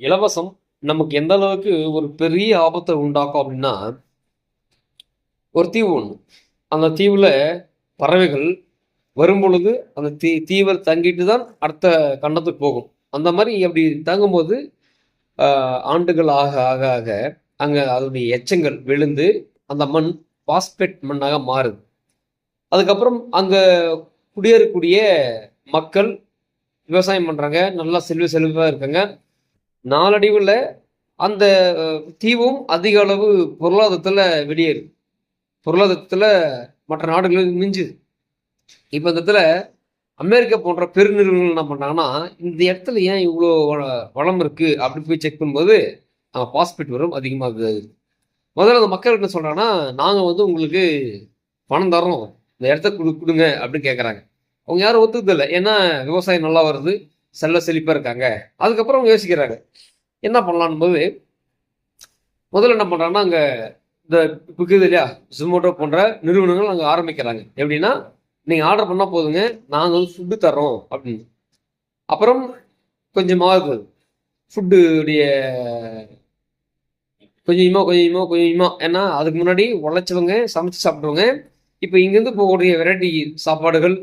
இலவசம் நமக்கு எந்த அளவுக்கு ஒரு பெரிய ஆபத்தை உண்டாக்கும் அப்படின்னா ஒரு தீவு ஒன்று அந்த தீவில் பறவைகள் வரும் பொழுது அந்த தீ தீவில் தங்கிட்டு தான் அடுத்த கண்டத்துக்கு போகும். அந்த மாதிரி அப்படி தங்கும்போது ஆண்டுகள் ஆக ஆக ஆக அங்கே அதனுடைய எச்சங்கள் விழுந்து அந்த மண் பாஸ்பேட் மண்ணாக மாறுது. அதுக்கப்புறம் அங்கே குடியேறக்கூடிய மக்கள் விவசாயம் பண்ணுறாங்க நல்லா செல்வ செல்வாக இருக்காங்க. நாளடைவில் அந்த தீவும் அதிக அளவு பொருளாதாரத்தில் வெளியேறுது பொருளாதாரத்தில் மற்ற நாடுகளில் மிஞ்சுது. இப்போ இந்த இடத்துல அமெரிக்கா போன்ற பெருநிறுவனங்கள் என்ன பண்ணாங்கன்னா இந்த இடத்துல ஏன் இவ்வளோ வளம் இருக்குது அப்படி போய் செக் பண்ணும்போது நம்ம பாஸ்பேட் வரும் அதிகமாக முதல்ல அந்த மக்கள் என்ன சொல்கிறாங்கன்னா நாங்கள் வந்து உங்களுக்கு பணம் தரோம் இந்த இடத்த கொடு கொடுங்க அப்படின்னு கேட்குறாங்க அவங்க யாரும் ஒத்துக்கிறதில்ல. ஏன்னா விவசாயம் நல்லா வருது. செல்ல செழிப்பாக இருக்காங்க. அதுக்கப்புறம் அவங்க யோசிக்கிறாங்க. என்ன பண்ணலான்னு போது முதல்ல என்ன பண்ணுறாங்கன்னா அங்கே இந்த இப்போ இருக்குது இல்லையா ஜொமேட்டோ போன்ற நிறுவனங்கள் அங்கே ஆரம்பிக்கிறாங்க. எப்படின்னா நீங்கள் ஆர்டர் பண்ணால் போதுங்க நாங்கள் வந்து ஃபுட்டு தர்றோம் அப்படின்னு. அப்புறம் கொஞ்சமாவது ஃபுட்டுடைய கொஞ்சமா கொஞ்சமா கொஞ்சமா. ஏன்னா அதுக்கு முன்னாடி உழைச்சவங்க சமைச்சு சாப்பிடுவங்க இப்போ இங்கேருந்து போகக்கூடிய வெரைட்டி சாப்பாடுகள்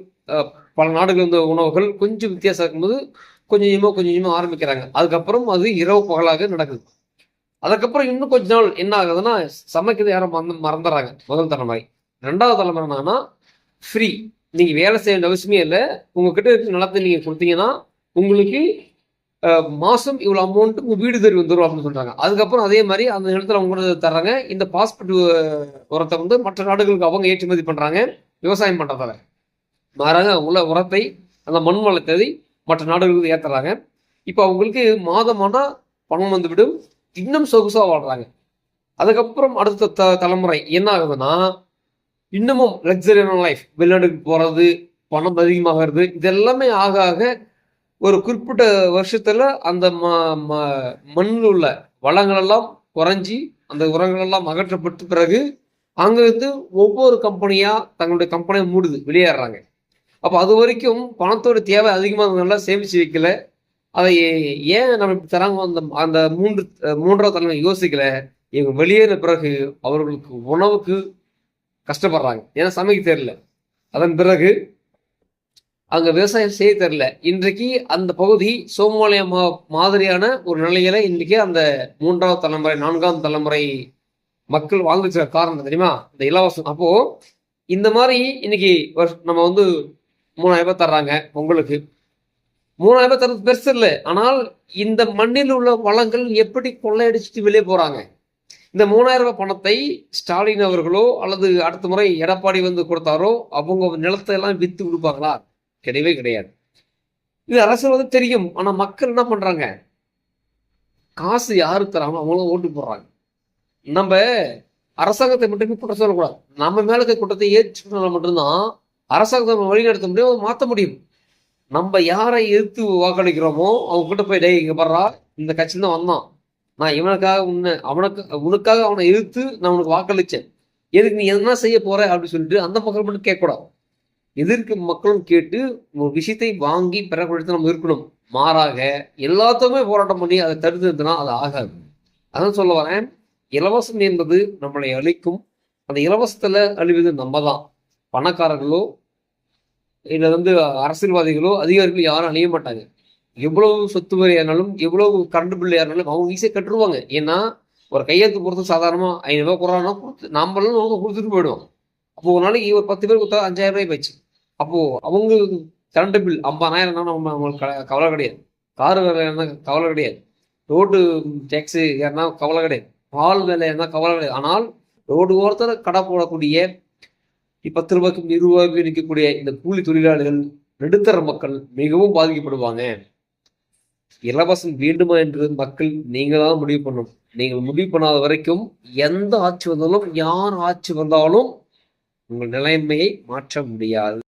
பல நாடுகள் இருந்த உணவுகள் கொஞ்சம் வித்தியாசம் இருக்கும்போது கொஞ்சம் கொஞ்சமாக கொஞ்சம் கொஞ்சமாக ஆரம்பிக்கிறாங்க. அதுக்கப்புறம் அது இரவு பகலாக நடக்குது. அதுக்கப்புறம் இன்னும் கொஞ்ச நாள் என்ன ஆகுதுன்னா சமைக்கிறது யாரும் மறந்து மறந்துடுறாங்க. முதல் தலைமுறை. ரெண்டாவது தலைமுறை என்னன்னா ஃப்ரீ நீங்கள் வேலை செய்ய வேண்டிய அவசியமே இல்லை. உங்ககிட்ட இருக்கிற நிலத்தை நீங்கள் கொடுத்தீங்கன்னா உங்களுக்கு மாதம் இவ்வளோ அமௌண்ட் உங்கள் வீடு தேடி வந்துடும் அப்படின்னு சொல்கிறாங்க அதுக்கப்புறம் அதே மாதிரி அந்த நிலத்தில் அவங்க தர்றாங்க. இந்த பாஸ்போர்ட் உரத்தை வந்து மற்ற நாடுகளுக்கு அவங்க ஏற்றுமதி பண்ணுறாங்க விவசாயம் பண்ணுறதால மாறாக உள்ள உரத்தை அந்த மண் வளத்தை மற்ற நாடுகளுக்கு ஏற்றுறாங்க இப்போ அவங்களுக்கு மாதமானால் பணம் வந்துவிடும். இன்னும் சொகுசாக வாழ்கிறாங்க அதுக்கப்புறம் அடுத்த த தலைமுறை என்ன ஆகுதுன்னா இன்னமும் லக்ஸரியான லைஃப் வெளிநாட்டுக்கு போகிறது பணம் அதிகமாகிறது இது எல்லாமே ஆக ஆக ஒரு குறிப்பிட்ட வருஷத்தில் அந்த ம ம- மண்ணில் உள்ள வளங்களெல்லாம் குறைஞ்சி அந்த உரங்களெல்லாம் அகற்றப்பட்ட பிறகு அங்கேருந்து ஒவ்வொரு கம்பெனியாக தங்களுடைய கம்பெனியை மூடுது வெளியேறாங்க. அப்போ அது வரைக்கும் பணத்தோட தேவை அதிகமாக நல்லா சேமிச்சு வைக்கல. அதை ஏன் நம்ம இப்படி தராங்க அந்த அந்த மூன்று மூன்றாவது தலைமை யோசிக்கல? இவங்க வெளியேற பிறகு அவர்களுக்கு உணவுக்கு கஷ்டப்படுறாங்க. ஏன்னா சமைக்க தெரியல. அதன் பிறகு அங்கே விவசாயம் செய்ய தெரில இன்றைக்கு அந்த பகுதி சோமாலியா மா மாதிரியான ஒரு நிலையில இன்றைக்கி அந்த மூன்றாவது தலைமுறை நான்காம் தலைமுறை மக்கள் வாழ்ந்துச்சு காரணம் தெரியுமா? இந்த இலவசம். அப்போ இந்த மாதிரி இன்னைக்கு நம்ம வந்து மூணாயிரம் ரூபாய் தர்றாங்க பொங்கலுக்கு மூணாயிரம் ரூபாய் தர்றது பெருசு இல்லை. ஆனால் இந்த மண்ணில் உள்ள வளங்கள் எப்படி கொள்ளையடிச்சிட்டு வெளியே போறாங்க? இந்த மூணாயிரம் ரூபாய் பணத்தை ஸ்டாலின் அவர்களோ அல்லது அடுத்த முறை எடப்பாடி வந்து கொடுத்தாரோ அவங்க நிலத்தை எல்லாம் வித்து கொடுப்பாங்களா? கிடையவே கிடையாது. இது அரசு வந்து தெரியும். ஆனா மக்கள் என்ன பண்றாங்க? காசு யாரு தராம அவங்களும் ஓட்டு போடுறாங்க. நம்ம அரசாங்கத்தை மட்டுமே குற்றம் சொல்லக்கூடாது. நம்ம மேல இருக்க குற்றத்தை ஏற்றுனால மட்டும்தான் அரசாங்கத்தை நம்ம வழிநடத்த முடியும் அதை மாற்ற முடியும். நம்ம யாரை எதிர்த்து வாக்களிக்கிறோமோ அவங்க கிட்ட போய் டேய் இங்கே படுறா இந்த கட்சி தான் வந்தான். நான் இவனுக்காக உன்னை அவனுக்கு உனக்காக அவனை எதிர்த்து நான் உனக்கு வாக்களித்தேன் எதுக்கு நீ என்ன செய்ய போற? அப்படின்னு சொல்லிட்டு அந்த மக்கள் மட்டும் கேட்கக்கூடாது. எதிர்க்கு மக்களும் கேட்டு ஒரு விஷயத்தை வாங்கி பெறப்படுத்த நம்ம இருக்கணும். மாறாக எல்லாத்துக்குமே போராட்டம் பண்ணி அதை தடுத்து தடுத்துனா அது ஆகாது. அதான் சொல்ல வரேன். இலவசம் என்பது நம்மளை அழிக்கும். அந்த இலவசத்துல அழிவது நம்ம தான். பணக்காரர்களோ இல்லை வந்து அரசியல்வாதிகளோ அதிகாரிகளோ யாரும் அழிய மாட்டாங்க. எவ்வளவு சொத்து வரி ஆனாலும் எவ்வளவு கரண்ட் பில் ஏறினாலும் அவங்க ஈஸியாக கட்டுருவாங்க. ஏன்னா ஒரு கையெழுத்து பொறுத்து சாதாரணமாக ஐநூறுரூவா கொடுறாங்கன்னா கொடுத்து நம்மளும் அவங்க கொடுத்துட்டு போயிடுவோம் அப்போ ஒரு நாளைக்கு ஒரு பத்து பேர் கொடுத்தா அஞ்சாயிரம் ரூபாய் போச்சு அப்போ அவங்க கரண்ட் பில் ஐம்பதாயிரம் நம்ம அவங்களுக்கு க- கவலை கிடையாது. கார் வேலை என்ன கவலை கிடையாது. ரோடு டேக்ஸி ஏன்னா கவலை கிடையாது. பால் வேலை என்ன கவலை கிடையாது. ஆனால் ரோடு ஓரத்தில் கடை போடக்கூடிய பத்து ரூபாய்க்கும் இருபது நிற்கக்கூடிய இந்த கூலி தொழிலாளர்கள் நடுத்தர மக்கள் மிகவும் பாதிக்கப்படுவாங்க. இலவசம் வேண்டுமா என்று மக்கள் நீங்க தான் முடிவு பண்ணணும். நீங்கள் முடிவு பண்ணாத வரைக்கும் எந்த ஆட்சி வந்தாலும் யார் ஆட்சி வந்தாலும் உங்கள் நிலைமையை மாற்ற முடியாது.